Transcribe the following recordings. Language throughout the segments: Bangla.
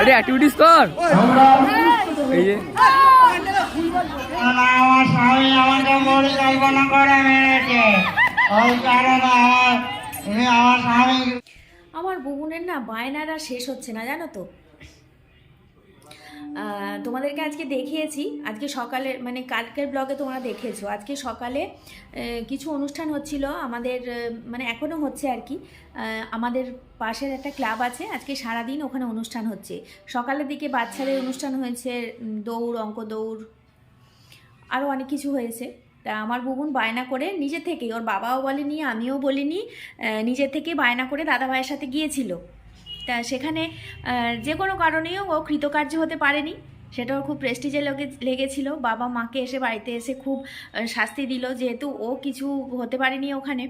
আরে অ্যাক্টিভিটিস কর। এই যে। আমার স্বামী আমাকে পরিকল্পনা করে মেরেছে ওই কারণে আমার আমার স্বামী আমার বুবুনের না বায়নারা শেষ হচ্ছে না জানো তো? তোমাদেরকে আজকে দেখিয়েছি। আজকে সকালে মানে কালকের ব্লগে তোমরা দেখেছ। আজকে সকালে কিছু অনুষ্ঠান হচ্ছিল। আমাদের মানে এখনও হচ্ছে আর কি। আমাদের পাশের একটা ক্লাব আছে। আজকে সারাদিন ওখানে অনুষ্ঠান হচ্ছে। সকালের দিকে বাচ্চাদের অনুষ্ঠান হয়েছে দৌড় অঙ্ক দৌড় আরও অনেক কিছু হয়েছে। তা আমার বুবুন বায়না করে নিজে থেকেই, ওর বাবাও বলেনি, আমিও বলিনি নিজের থেকে বায়না করে দাদা ভাইয়ের সাথে গিয়েছিল। সেখানে যে কোনো কারণেও ও কৃতকার্য হতে পারেনি। সেটাও খুব প্রেস্টিজে লেগে লেগেছিল। বাবা মাকে এসে বাড়িতে এসে খুব শাস্তি দিল। যেহেতু ও কিছু হতে পারেনি ওখানে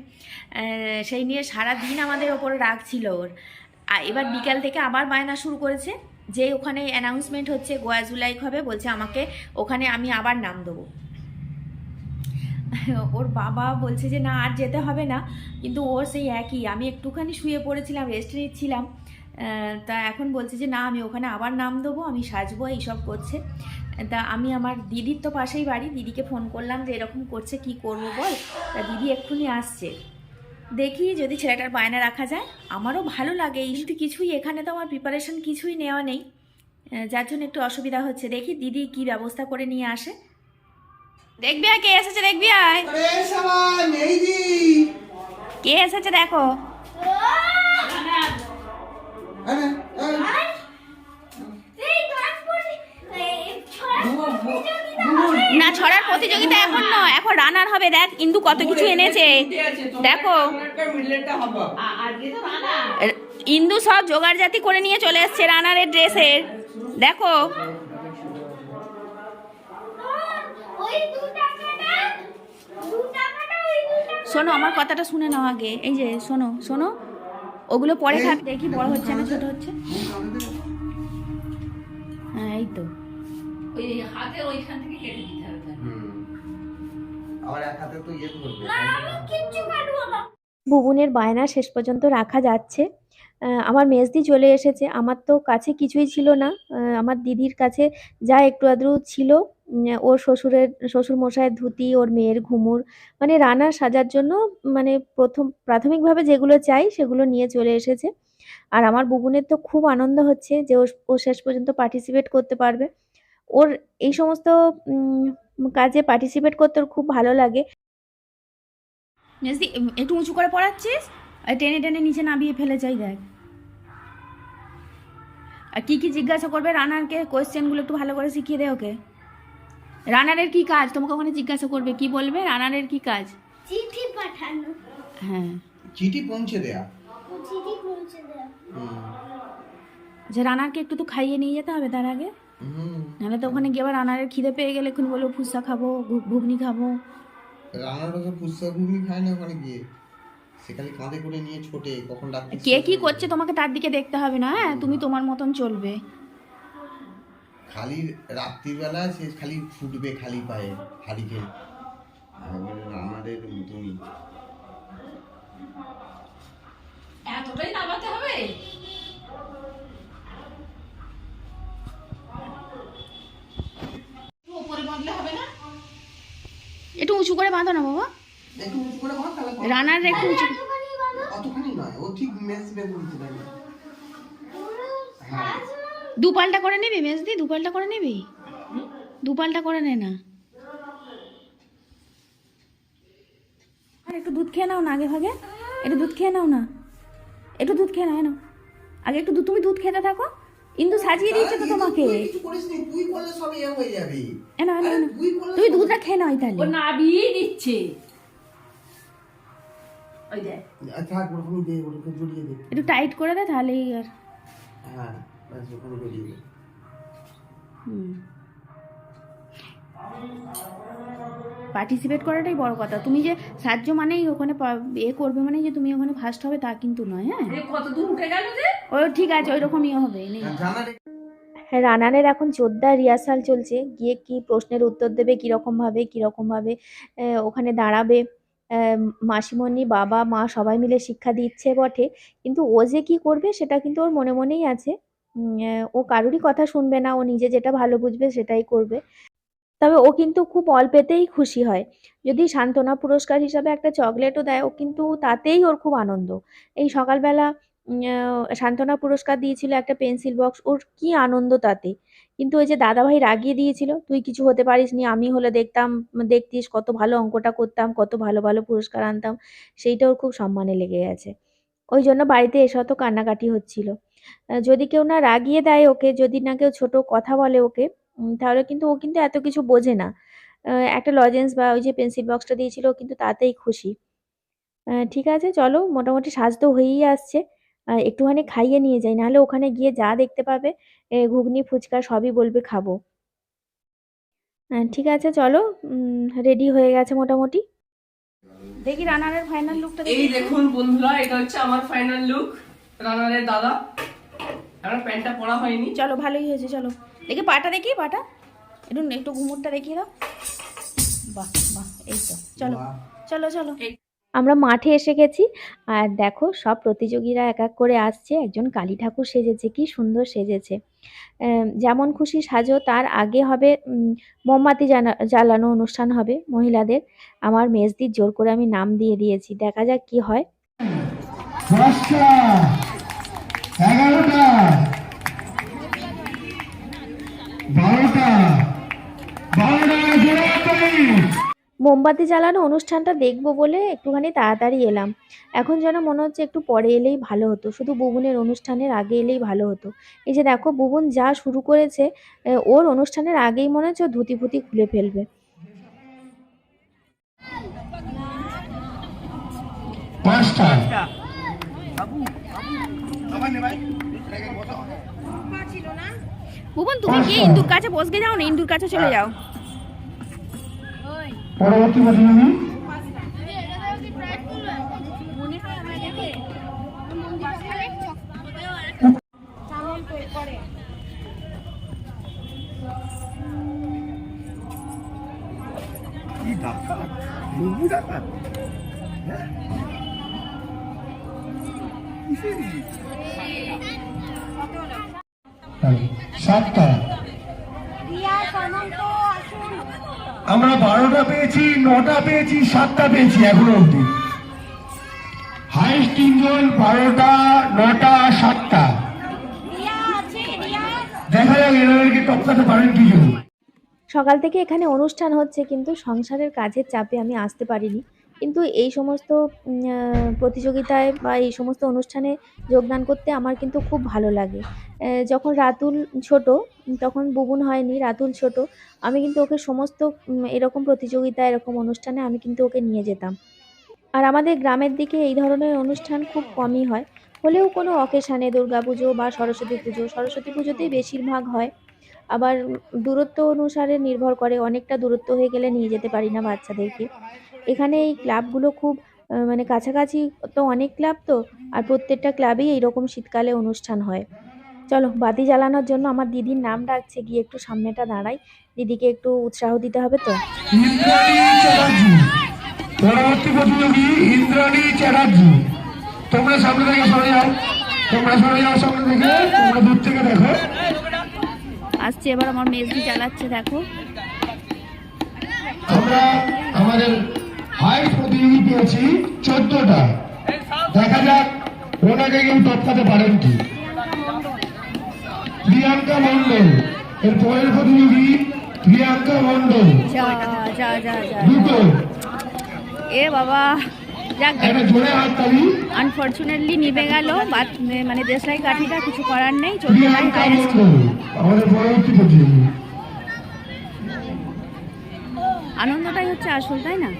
সেই নিয়ে সারা দিন আমাদের ওপর রাগ ছিল ওর। এবার বিকাল থেকে আবার বায়না শুরু করেছে যে ওখানে অ্যানাউন্সমেন্ট হচ্ছে, গোয়া জুলাইক হবে, বলছে আমাকে ওখানে আমি আবার নাম দেবো। ওর বাবা বলছে যে না, আর যেতে হবে না। কিন্তু ওর সেই একই। আমি একটুখানি শুয়ে পড়েছিলাম রেস্ট নিচ্ছিলাম। তা এখন বলছে যে না আমি ওখানে আবার নাম দেবো আমি সাজবো এইসব করছে। তা আমি আমার দিদির তো পাশেই বাড়ি দিদিকে ফোন করলাম যে এরকম করছে কি করব বল? তা দিদি এক্ষুনি আসছে। দেখি যদি ছেলেটার বায়না রাখা যায় আমারও ভালো লাগে। এই কিন্তু কিছুই এখানে তো আমার প্রিপারেশন কিছুই নেওয়া নেই। যার জন্য একটু অসুবিধা হচ্ছে। দেখি দিদি কি ব্যবস্থা করে নিয়ে আসে। দেখবি আয় কে এসেছে দেখবি আয় কে এসেছে দেখো। না ছড়ার প্রতিযোগিতা এখন নয়। এখন রানার হবে দেখ ইন্দু কত কিছু এনেছে। দেখো। ইন্দু সব জোগাড় জাতি করে নিয়ে চলে এসছে রানারের ড্রেসের দেখো। শোনো আমার কথাটা শুনে নাও আগে। এই যে শোনো শোনো। ওগুলো পরে থাক দেখি বড় হচ্ছে না ছোট হচ্ছে। হ্যাঁ এই তো। আবার এক হাতে তো ইয়ে করবে। বুবুনের বায়না শেষ পর্যন্ত রাখা যাচ্ছে। আমার মেজদি চলে এসেছে। আমার তো কাছে কিছুই ছিল না। আমার দিদির কাছে যা একটু আধটু ছিল ওর শ্বশুরের শ্বশুর মশাইয়ের ধুতি, ওর মেয়ের ঘুমুর মানে রান্না সাজার জন্য মানে প্রথম, প্রাথমিকভাবে যেগুলো চাই সেগুলো নিয়ে চলে এসেছে। আর আমার বুবুনের তো খুব আনন্দ হচ্ছে যে ও ও শেষ পর্যন্ত পার্টিসিপেট করতে পারবে। ওর এই সমস্ত কাজে পার্টিসিপেট করতে ওর খুব ভালো লাগে। নেসদি একটু উঁচু করে পড়াচ্ছিস? আর টেনে টেনে নিচে নামিয়ে ফেলে যাই দেখ। আর কী কী জিজ্ঞাসা করবে রানারকে? কোয়েশ্চেনগুলো একটু ভালো করে শিখিয়ে দে ওকে। রানারের কি কাজ? তোমাকে ওখানে জিজ্ঞাসা করবে। কি বলবে? রানারের কি কাজ? চিঠি পাঠানো। হ্যাঁ। চিঠি পৌঁছে দেয়া? চিঠি পৌঁছে হুম। আচ্ছা রানারকে একটু তো খাইয়ে নিয়ে যেতে হবে তার আগে। হুম। নাহলে তো ওখানে গিয়ে আবার রানারের খিদে পেয়ে গেলে এখন বলব ফুচকা খাব ঘুগনি খাব। রান্নার কথা ফুচকা ঘুগনি খায় না ওখানে গিয়ে? সে খালি কাঁধে করে নিয়ে ছোটে কখন ডাকতে কে কি করছে তোমাকে তার দিকে দেখতে হবে না হ্যাঁ? তুমি তোমার মতন চলবে। খালি রাত্রিবেলা সে খালি ফুটবে খালি পায়ে হারিকে আমাদের তুমি একটু উঁচু করে বাঁধো না বাবা? একটু উঁচু করে বাঁধ তাহলে রানার একটু উঁচু অতখানি নয় ও ঠিক মেস বেগুনতে থাকবে হ্যাঁ। দু পাল্টা করে নিবি মেজদি দু পাল্টা করে নিবি? দু পাল্টা করে নে না। আর একটু দুধ খেয়ে নাও না আগে ভাগে। একটু দুধ খেয়ে নাও না। একটু দুধ খেয়ে নাও আগে একটু দুধ তুমি দুধ খেতে থাকো। ইন্দু সাজিয়ে দিয়েছে তো তোমাকে। তুই কিছু করিস নি তুই করলে সব ইয়ে হয়ে যাবে। এনো তুই দুধটা খেয়ে নাও তাহলে। ও নাবিয়ে দিচ্ছে। ওই আচ্ছা ওরকম দে ওরকম জড়িয়ে দে। একটু টাইট করে দে তাহলেই আর। হ্যাঁ ব্যাস ওখানে জড়িয়ে দে। পার্টিসিপেট করাটাই বড় কথা। তুমি যে সাহায্য মানেই ওখানে এ করবে মানে যে তুমি ওখানে ফার্স্ট হবে তা কিন্তু নয় হ্যাঁ? এ কত দূর উঠে গেল যে? ও ঠিক আছে ওই রকমই হবে নেই। জানা হ্যাঁ রানানের এখন জোরদার রিহার্সাল চলছে। গিয়ে কি প্রশ্নের উত্তর দেবে কীরকমভাবে কীরকমভাবে ওখানে দাঁড়াবে আহ, মাসিমণি বাবা মা সবাই মিলে শিক্ষা দিচ্ছে বটে। কিন্তু ও যে কি করবে সেটা কিন্তু ওর মনে মনেই আছে। ও কারোরই কথা শুনবে না। ও নিজে যেটা ভালো বুঝবে সেটাই করবে। তবে ও কিন্তু খুব অল্পেতেই খুশি হয়। যদি সান্ত্বনা পুরস্কার হিসাবে একটা চকলেটও দেয়, ও কিন্তু তাতেই ওর খুব আনন্দ। এই সকালবেলা সান্ত্বনা পুরস্কার দিয়েছিল একটা পেন্সিল বক্স, ওর কি আনন্দ তাতে। কিন্তু ওই যে দাদাভাই রাগিয়ে দিয়েছিল, তুই কিছু হতে পারিস নি আমি হলে দেখতাম, দেখতিস কত ভালো অঙ্কটা করতাম, কত ভালো ভালো পুরস্কার আনতাম। সেইটা ওর খুব সম্মানে লেগে গেছে। ওই জন্য বাড়িতে এসে অত কান্নাকাটি হচ্ছিল। যদি কেউ না রাগিয়ে দেয় ওকে, যদি না কেউ ছোট কথা বলে ওকে তাহলে কিন্তু ও কিন্তু এত কিছু বোঝে না। একটা লজেন্স বা ওই যে পেন্সিল বক্সটা দিয়েছিল ও কিন্তু তাতেই খুশি। ঠিক আছে চলো মোটামুটি সাজ তো হয়েই আসছে। একটুখানি খাইয়ে নিয়ে যাই নাহলে ওখানে গিয়ে যা দেখতে পাবে এ, ঘুগনি ফুচকা সবই বলবে খাব। ঠিক আছে চলো রেডি হয়ে গেছে মোটামুটি। দেখি রানারের ফাইনাল লুকটা এই দেখুন বন্ধুরা এটা হচ্ছে আমার ফাইনাল লুক রানারের দাদা। আমার প্যান্টটা পরা হয়নি। চলো ভালোই হয়েছে চলো। দেখি পাটা দেখি পাটা। একটু একটু ঘুমুরটা দেখিয়ে দাও। বাহ বাহ এই তো। চলো চলো চলো। আমরা মাঠে এসে গেছি আর দেখো সব প্রতিযোগীরা এক এক করে আসছে। একজন কালী ঠাকুর সেজেছে কি সুন্দর সেজেছে। যেমন খুশি সাজো তার আগে হবে মোমবাতি জানা জ্বালানো অনুষ্ঠান হবে মহিলাদের। আমার মেজদির জোর করে আমি নাম দিয়ে দিয়েছি দেখা যাক কি হয়। মোমবাতি জ্বালানো অনুষ্ঠানটা দেখব বলে একটুখানি তাড়াতাড়ি এলাম। এখন যেন মনে হচ্ছে একটু পরে এলেই ভালো হতো। শুধু বুবুনের অনুষ্ঠানের আগে এলেই ভালো হতো। এই যে দেখো বুবুন যা শুরু করেছে ওর অনুষ্ঠানের আগেই মনে হচ্ছে ও ধুতি ফুতি খুলে ফেলবে। ভুবন তুমি কি ইন্দুর কাছে বসকে যাও না ইন্দুর কাছে চলে যাও। পরবর্তী প্রতিযোগী সাতটা আমরা বারোটা পেয়েছি, নটা পেয়েছি, সাতটা পেয়েছি এখনও অব্দি হাইস্ট তিনজন বারোটা, নটা, সাতটা। দেখা যাক, এনাদেরকে টপকাতে পারেন কিছু সকাল থেকে এখানে অনুষ্ঠান হচ্ছে, কিন্তু সংসারের কাজের চাপে আমি আসতে পারিনি। কিন্তু এই সমস্ত প্রতিযোগিতায় বা এই সমস্ত অনুষ্ঠানে যোগদান করতে আমার কিন্তু খুব ভালো লাগে। যখন রাতুল ছোট, তখন বুবুন হয়নি, রাতুল ছোট, আমি কিন্তু ওকে সমস্ত এরকম প্রতিযোগিতা, এরকম অনুষ্ঠানে আমি কিন্তু ওকে নিয়ে যেতাম। আর আমাদের গ্রামের দিকে এই ধরনের অনুষ্ঠান খুব কমই হয়। হলেও কোনো অকেশানে দুর্গাপুজো বা সরস্বতী পুজো, সরস্বতী পুজোতেই বেশিরভাগ হয়। আবার দূরত্ব অনুসারে নির্ভর করে, অনেকটা দূরত্ব হয়ে গেলে নিয়ে যেতে পারি না বাচ্চাদেরকে। এখানে এই ক্লাবগুলো খুব মানে কাছাকাছি তো অনেক ক্লাব তো আর প্রত্যেকটা ক্লাবেই এইরকম শীতকালে অনুষ্ঠান হয়। চলো বাতি জ্বালানোর জন্য আমার দিদির নাম ডাকছে গিয়ে একটু সামনেটা দাঁড়াই। দিদিকে একটু উৎসাহ দিতে হবে তো। ইন্দ্রাণী পরবর্তী প্রতিযোগী ইন্দ্রাণী চ্যাটার্জি। তোমরা সামনে থেকে সরে যাও। তোমরা সরে যাও সামনে থেকে। তোমরা দূর থেকে দেখো। আসছে এবার আমার মেজদি চালাচ্ছে দেখো। আমরা আমাদের পেয়েছি চোদ্দটা। দেখা যাক ওনাকে কেউ টপকাতে পারেন কি। প্রিয়াঙ্কা মন্ডল এর পরের প্রতিযোগী প্রিয়াঙ্কা মন্ডল দুটো। এ বাবা যাক আনফর্চুনেটলি নিভে গেল মানে দেশলাই কাঠিটা কিছু করার নেই আনন্দটাই হচ্ছে আসল তাই না?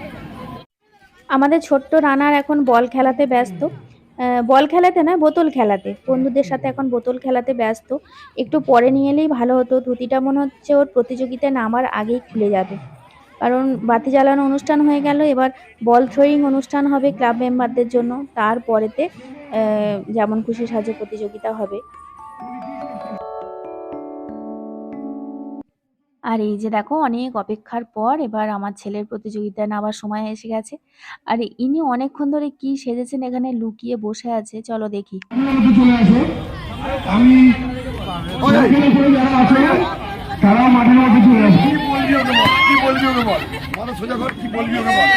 আমাদের ছোট্ট রানার এখন বল খেলাতে ব্যস্ত। বল খেলাতে না, বোতল খেলাতে। বন্ধুদের সাথে এখন বোতল খেলাতে ব্যস্ত। একটু পরে নিয়ে এলেই ভালো হতো। ধুতিটা মনে হচ্ছে ওর প্রতিযোগিতায় নামার আগেই খুলে যাবে। কারণ বাতি জ্বালানো অনুষ্ঠান হয়ে গেল। এবার বল থ্রোয়িং অনুষ্ঠান হবে ক্লাব মেম্বারদের জন্য। তারপরেতে যেমন খুশি সাজে প্রতিযোগিতা হবে। আর এই যে দেখো অনেক অপেক্ষার পর এবার আমার ছেলের প্রতিযোগিতায় নামার সময় এসে গেছে আর ইনি অনেকক্ষণ ধরে কি সেজেছেন এখানে লুকিয়ে বসে আছে চলো দেখি আপনারা একটু চলে আসো আমি সাইকেলে করে যারা আছে তারা মাঠের মধ্যে চলে আসে কি বলবি ওকে বল কি বলবি ওকে বল মাথা সোজা কর কি বলবি ওকে বল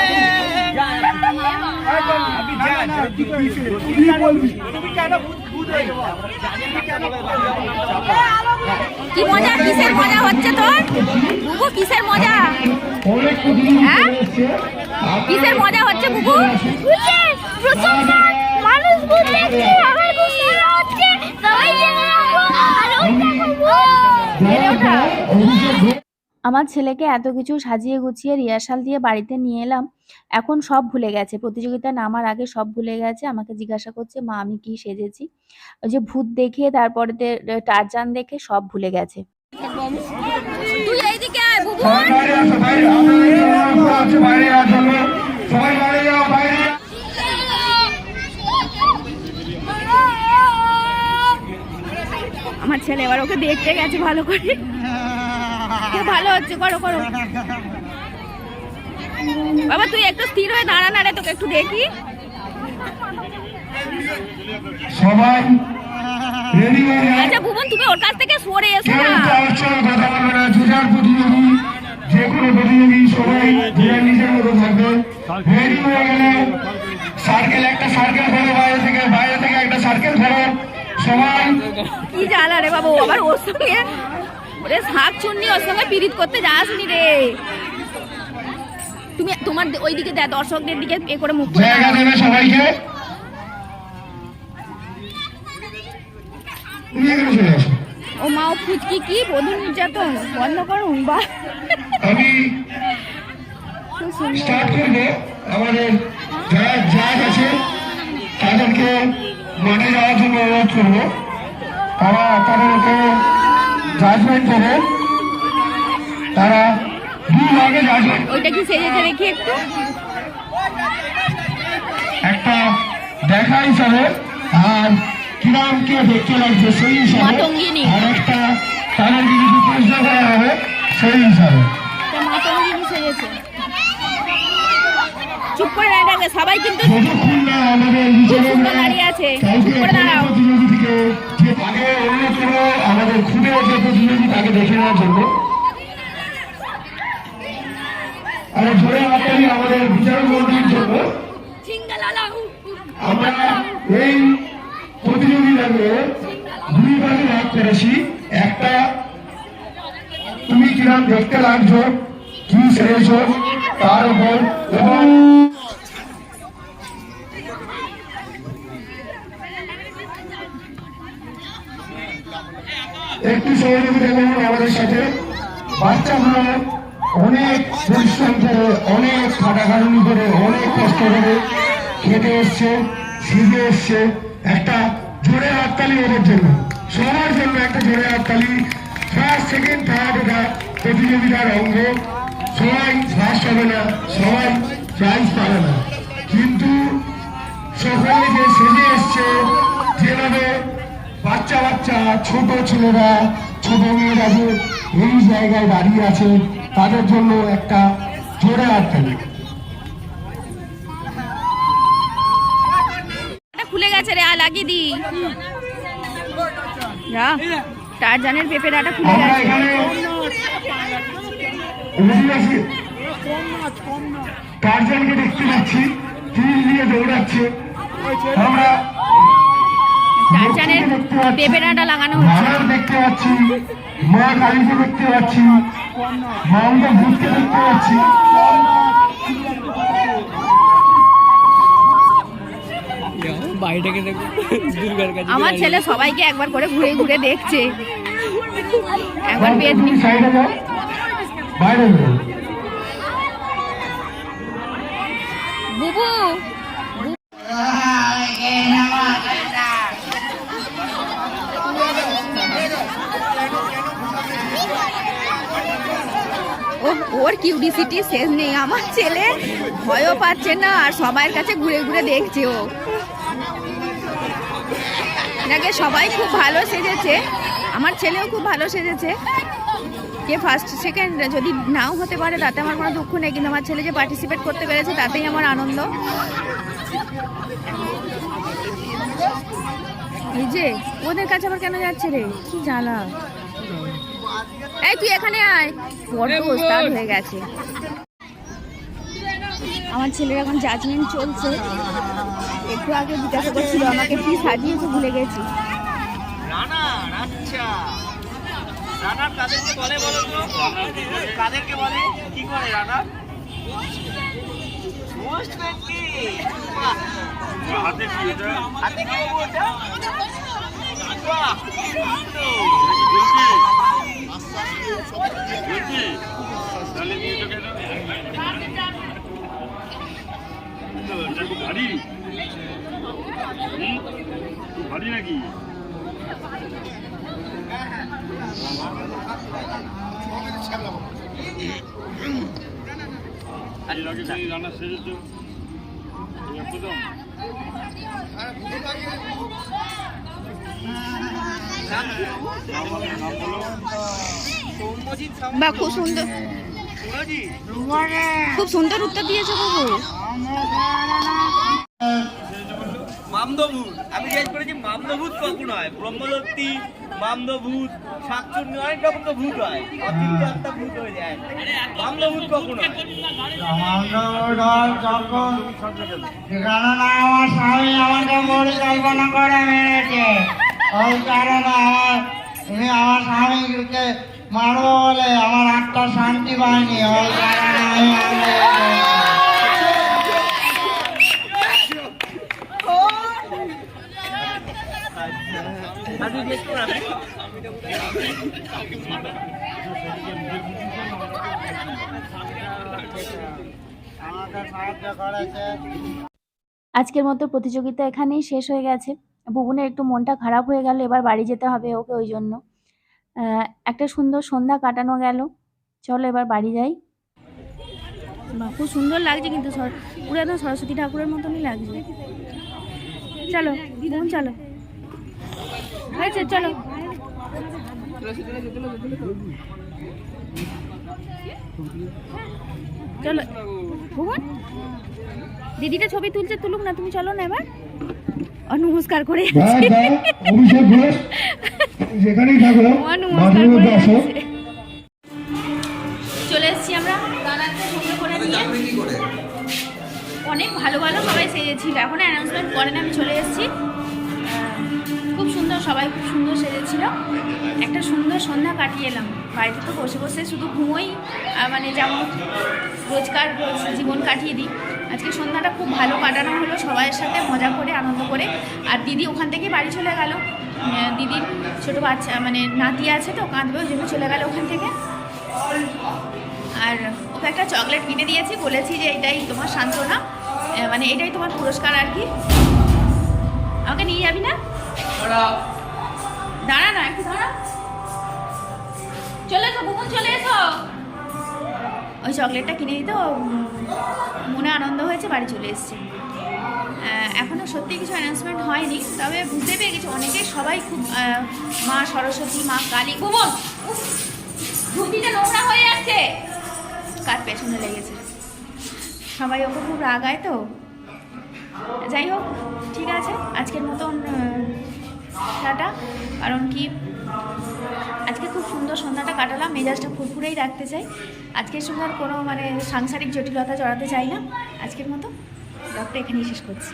কি বলবি কি মজা? কিসের মজা হচ্ছে তোর? বুবু কিসের মজা? হ্যাঁ? কিসের মজা হচ্ছে বুবু? মানুষ বুঝেছে আমার হচ্ছে সবাই আমার ছেলেকে এত কিছু সাজিয়ে গুছিয়ে রিহার্সাল দিয়ে বাড়িতে নিয়ে এলাম এখন সব ভুলে গেছে। প্রতিযোগিতায় নামার আগে সব ভুলে গেছে আমাকে জিজ্ঞাসা করছে মা আমি কি সেজেছি? ওই যে ভূত দেখে তারপরে টারজান দেখে সব ভুলে গেছে। তুই এইদিকে আয় সবাই বাইরে আসো বাইরে আমরা যাও বাইরে যাও। ছেলে এবার ওকে দেখতে গেছে ভালো করে। ভালো হচ্ছে করো করো। বাবা তুই একটু স্থির হয়ে দাঁড়া না রে তোকে একটু দেখি। সবাই আচ্ছা ভুবন তুমি ওর কাছ থেকে সরে এসো না। যে কোনো প্রতিযোগী সবাই যে নিজের মতো থাকবে। রেডি হয়ে গেলে? সার্কেল একটা সার্কেল ধরো বাইরে থেকে বাইরে থেকে একটা সার্কেল ধরো। সবাই কি জ্বালা রে বাবা আবার ওর সঙ্গে ওরে শাক চুন্নি ওর সঙ্গে পিরিত করতে যাসনি রে। তুমি তোমার ওই দিকে দেখ দর্শকদের দিকে এ করে মুখ করে জায়গা দেবে সবাইকে। ও মা ও ফুচকি কি? বধূ নির্যাতন বন্ধ করুন বা। আমি স্টার্ট করব। আমাদের যারা জাজ আছে তাদেরকে মাঠে যাওয়ার জন্য অনুরোধ করব। তারা তাদেরকে জাজমেন্ট দেবে। তারা দু ভাগে জাজমেন্ট ওইটা কি সেজেছে দেখি একটু? একটা দেখা হিসাবে আর কিরাম কে দেখতে লাগছে সেই হিসাবে। আর একটা তাদেরকে কিছু প্রশ্ন করা হবে সেই হিসাবে। চুপ করে সবাই কিন্তু দাঁড়িয়ে আছে। চুপ করে দাঁড়াও। আগে আমাদের খুদে যে প্রতিযোগী তাকে দেখে নেওয়ার জন্য। আর জোরে হাতালি আমাদের বিচারক মন্ত্রীর জন্য। আমরা এই প্রতিযোগিতাকে দুই ভাগে ভাগ করেছি। একটা, তুমি কিরাম দেখতে লাগছো, কি সেরেছো তার উপর এবং একটু সহযোগিতা করুন আমাদের সাথে বাচ্চাগুলো অনেক পরিশ্রম করে অনেক খাটাখাটুনি করে, অনেক কষ্ট করে খেতে এসছে শিখে এসছে। একটা জোরে হাততালি ওদের জন্য। সবার জন্য একটা জোরে হাততালি। ফার্স্ট সেকেন্ড থার্ড এটা প্রতিযোগিতার অঙ্গ। সবাই ফার্স্ট হবে না, সবাই প্রাইজ পাবে না। কিন্তু সকলে যে সেজে এসছে, যেভাবে বাচ্চা বাচ্চা ছোট ছেলেরা ছোট মেয়েরা যে এই জায়গায় দাঁড়িয়ে আছে তাদের জন্য একটা জোরে এটা খুলে গেছে রে দি খুলে আমরা গেছে। টারজানকে দেখতে পাচ্ছি তীর নিয়ে দৌড়াচ্ছে। আমরা টারজানের লাগানো হচ্ছে। দেখতে পাচ্ছি মা কালীকে দেখতে পাচ্ছি ভূতকে দেখতে পাচ্ছি। আমার ছেলে সবাইকে একবার করে ঘুরে ঘুরে দেখছে। একবার যাও। বুবু ও ওর কিউডিসিটি শেষ নেই। আমার ছেলে ভয়ও পাচ্ছে না আর সবার কাছে ঘুরে ঘুরে দেখছে ও। নাকি সবাই খুব ভালো সেজেছে। আমার ছেলেও খুব ভালো সেজেছে। কে ফার্স্ট সেকেন্ড যদি নাও হতে পারে তাতে আমার কোনো দুঃখ নেই, কিন্তু আমার ছেলে যে পার্টিসিপেট করতে পেরেছে তাতেই আমার আনন্দ। এই যে, ওদের কাছে আবার কেন যাচ্ছে রে? কি জ্বালা। এই তুই এখানে আয়। বড্ড ওস্তাদ হয়ে গেছে। আমার ছেলের এখন জাজমেন্ট চলছে। একটু আগে জিজ্ঞাসা করছিল আমাকে কি সাজিয়েছে? ভুলে গেছি। আচ্ছা রানার কাদেরকে বলে বলো তো? কাদেরকে বলে? কি করে রানার মোস্ট কি হাতে কি এটা? হাতে কি ওটা বাহ। ভারী ভারী নাকি রান্না সেরেছ প্রথম সৌম্যজিৎ বা খুব সুন্দর খুব সুন্দর উত্তর দিয়েছ বাবু। মামদভূত। আমি জিজ্ঞেস করেছি মামদভূত কখন হয়? ব্রহ্মদত্তি মামদভূত শাকচুন্নি অনেক রকম তো ভূত হয়। অতিরিক্ত একটা ভূত হয়ে যায়। মামদভূত কখন হয়? আমার স্বামী আমাকে পরিকল্পনা করে মেরেছে ওই কারণে আমার আমি আমার স্বামীকে মারবো বলে, আমার আত্মা শান্তি পায়নি আজকের মতো প্রতিযোগিতা এখানেই শেষ হয়ে গেছে। ভুবনের একটু মনটা খারাপ হয়ে গেল, এবার বাড়ি যেতে হবে ওকে ওই জন্য। একটা সুন্দর সন্ধ্যা কাটানো গেল। চলো এবার বাড়ি যাই। বাহ, খুব সুন্দর লাগছে কিন্তু সর- পুরো একদম সরস্বতী ঠাকুরের মতনই লাগছে। চলো বোন চলো। হয়েছে চলো। চলো। ভুবন? দিদিটা ছবি তুলছে তুলুক না তুমি চলো না এবার। ও নমস্কার করে যেখানেই থাকো মাঝে মধ্যে আসো। চলে এসেছি আমরা দাদাকে সঙ্গে করে নিয়ে। অনেক ভালো ভালো সবাই সেজেছিল। এখন অ্যানাউন্সমেন্ট করেন আমি চলে এসেছি। খুব সুন্দর সবাই খুব সুন্দর সেজেছিল। একটা সুন্দর সন্ধ্যা কাটিয়ে এলাম। বাড়িতে তো বসে বসে শুধু ঘুমোই মানে যেমন রোজকার জীবন কাটিয়ে দিই। আজকে সন্ধ্যাটা খুব ভালো কাটানো হলো সবাইয়ের সাথে মজা করে আনন্দ করে। আর দিদি ওখান থেকে বাড়ি চলে গেল। দিদির ছোটো বাচ্চা মানে নাতি আছে তো কাঁদবে ওই জন্য চলে গেল ওখান থেকে। আর ওকে একটা চকলেট কিনে দিয়েছি বলেছি যে এটাই তোমার সান্ত্বনা মানে এটাই তোমার পুরস্কার আর কি। আমাকে নিয়ে যাবি না? দাঁড়া। না একটু দাঁড়া। চলে এসো বুকুন চলে এসো। ওই চকলেটটা কিনে দিতে মনে আনন্দ হয়েছে বাড়ি চলে এসছে। আহ, এখনও সত্যি কিছু অ্যানাউন্সমেন্ট হয়নি তবে বুঝতে পেরে গেছি অনেকে সবাই খুব মা সরস্বতী মা কালী ভুবন ধুতিটা নোংরা হয়ে যাচ্ছে। কার পেছনে লেগেছে? সবাই ওকে খুব রাগায় তো? যাই হোক ঠিক আছে আজকের মতন টাটা। কারণ কি আজকে খুব সুন্দর সন্ধ্যাটা কাটালাম মেজাজটা ফুরফুরেই রাখতে চাই। আজকের আর কোনো মানে সাংসারিক জটিলতা জড়াতে চাই না আজকের মতো। ব্লগটা এখানেই শেষ করছি।